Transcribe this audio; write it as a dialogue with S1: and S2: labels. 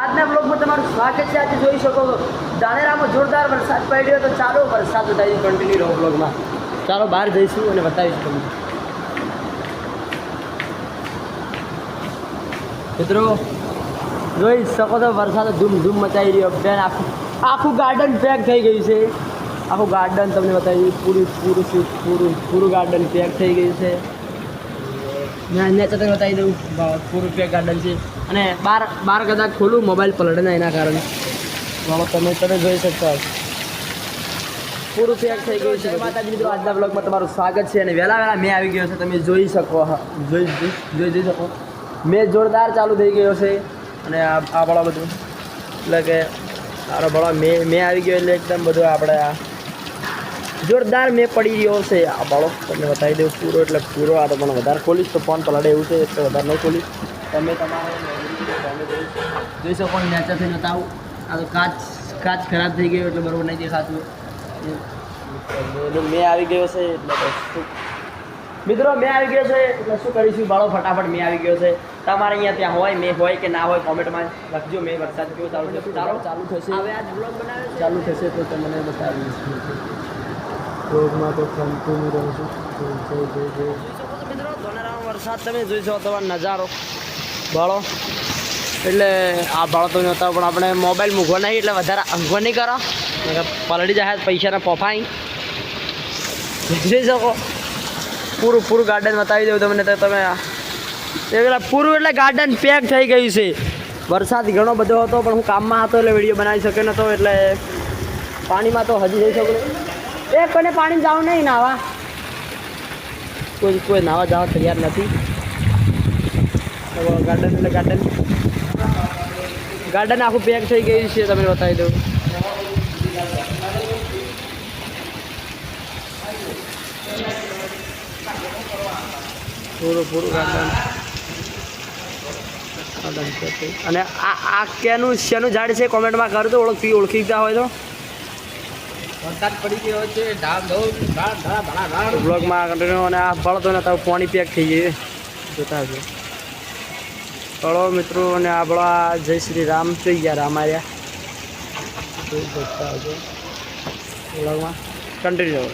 S1: આજના બ્લોગમાં તમારું સ્વાગત છે. આજે જોઈ શકો છો, ધાનેરામાં જોરદાર વરસાદ પડ્યો તો ચાલો વરસાદ બતાવી કન્ટિન્યુ રહો બ્લોગમાં ચાલો બહાર જઈશું અને બતાવીશું તમને. મિત્રો, જોઈ શકો તો વરસાદ ધૂમ ધૂમ મચાવી રહ્યો. બેન, આખું આખું ગાર્ડન પેક થઈ ગયું છે. આખું ગાર્ડન તમને બતાવી પૂરું પૂરું શું પૂરું પૂરું ગાર્ડન પેક થઈ ગયું છે. ત્યાં નેચર તમને બતાવી દઉં. પૂરું પેક ગાર્ડન છે. અને બાર બાર કદાચ ખોલું મોબાઈલ પલટે ના એના કારણે. મારો તમે તમે જોઈ શકતા પૂરું પેક થઈ ગયું છે માતાજી મિત્રો આજના બ્લોગમાં તમારું સ્વાગત છે અને વહેલા વહેલા મેં આવી ગયો છે. તમે જોઈ શકો હા. જોઈ જોઈ જોઈ શકો. મેં જોરદાર ચાલુ થઈ ગયો છે અને આ આ બળો બધું. એટલે કે સારો બળો મેં મેં આવી ગયો એટલે એકદમ બધું આપણે આ જોરદાર મેં પડી રહ્યો છે. આ બાળો તમને બતાવી દઉં પૂરો એટલે પૂરો આ તો પણ વધારે ખોલીશ તો ફોન પલડે એવું છે એટલે વધારે નહીં ખોલીશ. તમે તમારે તમે જોઈ શકો નેચર નેચરથી બતાવું આ તો કાચ કાચ ખરાબ થઈ ગયો એટલે બરોબર નહીં દેખાતું. મેં આવી ગયો છે એટલે મિત્રો મેં આવી ગયો છે એટલે શું કરીશું? બાળો ફટાફટ મેં આવી ગયો છે. તમારે અહીંયા ત્યાં હોય મેં હોય કે ના હોય કોમેન્ટમાં લખજો. મેં વરસાદ કેવો ચાલુ થશે ચાલો ચાલુ. થશે. હવે આ બ્લોગ બનાવ્યો ચાલુ થશે તો તમને બતાવી બ્લોગમાં તો કન્ટિન્યુ રહું છું જોઈ શકો મિત્રો ધોનેરામાં વરસાદ તમે જોઈ શકો તમારો નજારો. બાળો. એટલે આ બાળો તો નહોતા, પણ આપણે મોબાઈલ મૂકવો નહીં, એટલે વધારે અંગો નહીં કરો. પલડી જાય, પૈસાના પોફાઈ. જઈ શકો. પૂરું પૂરું ગાર્ડન બતાવી દઉં તમને તો તમે પેલા પૂરું એટલે ગાર્ડન પેક થઈ ગયું છે. વરસાદ ઘણો બધો હતો, પણ હું કામમાં હતો એટલે વીડિયો બનાવી શક્યો નહોતો એટલે પાણીમાં તો હજી જઈ શકું એક કોઈને પાણી જવું નહીં, નાવા. કોઈ કોઈ નાવા જવા તૈયાર નથી. ગાર્ડન એટલે ગાર્ડન ગાર્ડન આખું પેક થઈ ગયું છે તમે બતાવી દઉં. પૂરું પૂરું ગાર્ડન અને આ આ કેનું શેનું ઝાડ છે કોમેન્ટમાં કરજો ઓળખી ઓળખીતા હોય તો.
S2: વરસાદ પડી ગયો છે ધામ ધામ
S1: બ્લોગમાં કન્ટિન્યુ અને આ બળતો ને તો પાણી પેક થઈ ગઈ જોતા હશો બળો મિત્રો અને આપણા જય શ્રી રામ જોઈ ગયા રામાર્યા. કન્ટિન્યુ